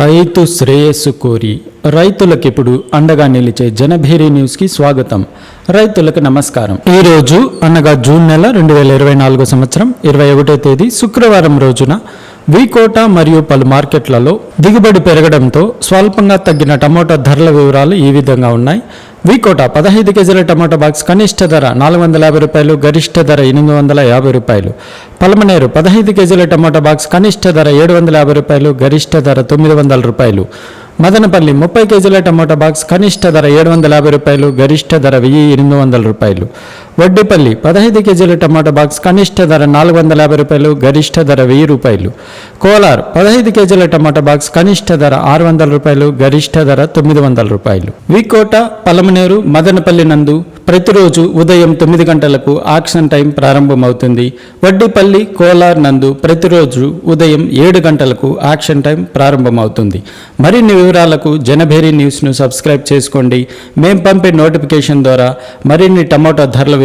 రైతు శ్రేయస్సు కోరి రైతులకు ఇప్పుడు అండగా నిలిచే జనభేరి న్యూస్కి స్వాగతం. రైతులకు నమస్కారం. ఈ రోజు అనగా జూన్ నెల రెండు వేల ఇరవై నాలుగో సంవత్సరం ఇరవై ఒకటో తేదీ శుక్రవారం రోజున వికోట మరియు పలు మార్కెట్లలో దిగుబడి పెరగడంతో స్వల్పంగా తగ్గిన టమోటా ధరల వివరాలు ఈ విధంగా ఉన్నాయి. వికోట పదహైదు కేజీల టమాటా బాక్స్ కనిష్ట ధర నాలుగు వందల యాభై రూపాయలు గరిష్ట ధర ఎనిమిది వందల యాభై రూపాయలు. పలమనేరు పదహైదు కేజీల టమాటా బాక్స్ కనిష్ట ధర ఏడు వందల యాభై రూపాయలు గరిష్ట ధర తొమ్మిది వందల రూపాయలు. మదనపల్లి ముప్పై కేజీల టమాటా బాక్స్ కనిష్ట ధర ఏడు వందల యాభై రూపాయలు గరిష్ట ధర వెయ్యి ఎనిమిది వందల రూపాయలు. వడ్డిపల్లి పదహైదు కేజీల టమాటా బాక్స్ కనిష్ట ధర నాలుగు వందల యాభై రూపాయలు గరిష్ట ధర వెయ్యి రూపాయలు. కోలార్ పదహైదు కేజీల టమాటా బాక్స్ కనిష్ట ధర ఆరు వందల రూపాయలు గరిష్ట ధర తొమ్మిది వందల రూపాయలు. వికోట పలమనేరు మదనపల్లి నందు ప్రతిరోజు ఉదయం తొమ్మిది గంటలకు ఆక్షన్ టైం ప్రారంభమవుతుంది. వడ్డిపల్లి కోలార్ నందు ప్రతిరోజు ఉదయం ఏడు గంటలకు ఆక్షన్ టైం ప్రారంభమవుతుంది. మరిన్ని వివరాలకు జనభేరి న్యూస్ను సబ్స్క్రైబ్ చేసుకోండి. మేం పంపే నోటిఫికేషన్ ద్వారా మరిన్ని టమాటో ధరల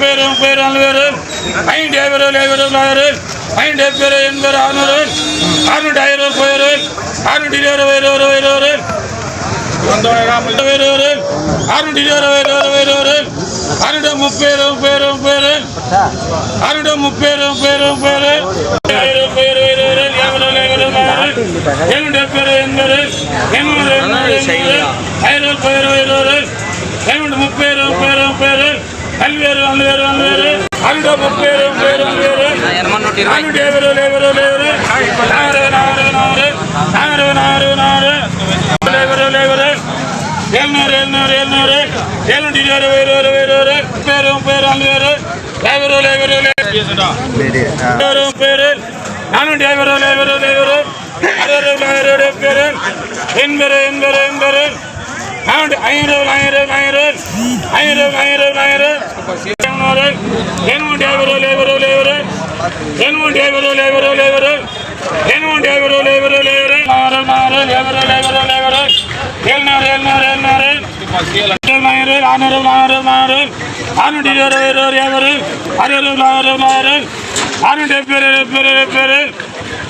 பேரு பேர் நாலு பேர் ஐந்து ஐவர்கள் ஐவர்கள் ஆயிரம் ஐந்து பேர் எண்பது அறுநூறு. அறுநூற்றி ஆயிரம் பேர் அறுநூற்றி இருபது இருபது இருபது இருபது. அறுநூற்றி இருபது. இருபது இருபது அறுநூற்றி முப்பது பேர் பேர் அறுநூற்றி முப்பது பேர் பேர் என்னுடைய பேர் எண்பது. எண்பது ஐநூறு பேர் ஐநூறு முப்பது பேர் பேர் అల్వేరు అల్వేరు అల్వేరు అల్లుడు ముప్పై ముప్పై అల్వేరు అల్లుడు ఎవరు ఎవరు లేవరు నారు నారు నారు నారు నారు నారు లేవరు లేవరు ఏళ్ళూరు ఏళ్ళూరు ఏళ్ళూరు ఏళ్ళుంటి ఇరవై ఇరవై ఇరవై ఇరవై ముప్పై ముప్పై అల్వేరు లేవరు లేవరు లేవరు ముప్పై నాలుగు ఎవరు లేవరు లేవరు అరవై అరవై డెబ్బై ఎనభై ఎనభై ఎనభై ആൻഡ് അയറോൻ അയറോൻ അയറോൻ അയറോൻ അയറോൻ അയറോൻ ഡ്രൈവറോ ലേവറോ ലേവറ് എൻവോ ഡ്രൈവറോ ലേവറോ ലേവറ് എൻവോ ഡ്രൈവറോ ലേവറോ ലേവറ് മാറ് മാറ് ലേവറോ ലേവറോ ലേവറ് എൽനാറ് എൽനാറ് എൽനാറ് മാറ് ആനറ് മാറ് മാറ് ആനൂറ്റി ഇരുപത് ഇരുപത് ഇരുപത് അറുപത് മാറ് മാറ് ആനൂറ്റി എപ്പേര് എപ്പേര് എപ്പേര്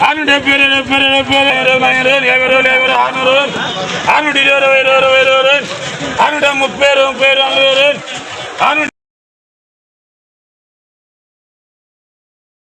ஆறுநூற்றி பேர் பேர் பேர் ஐநூறு எழுநூறு எழுநூறு ஆறுநூறு ஆறுநூற்றி இருபது இருபது இருபது ஆறுநூற்றி முப்பது முப்பது அறுநூறு ஆறுநூற்றி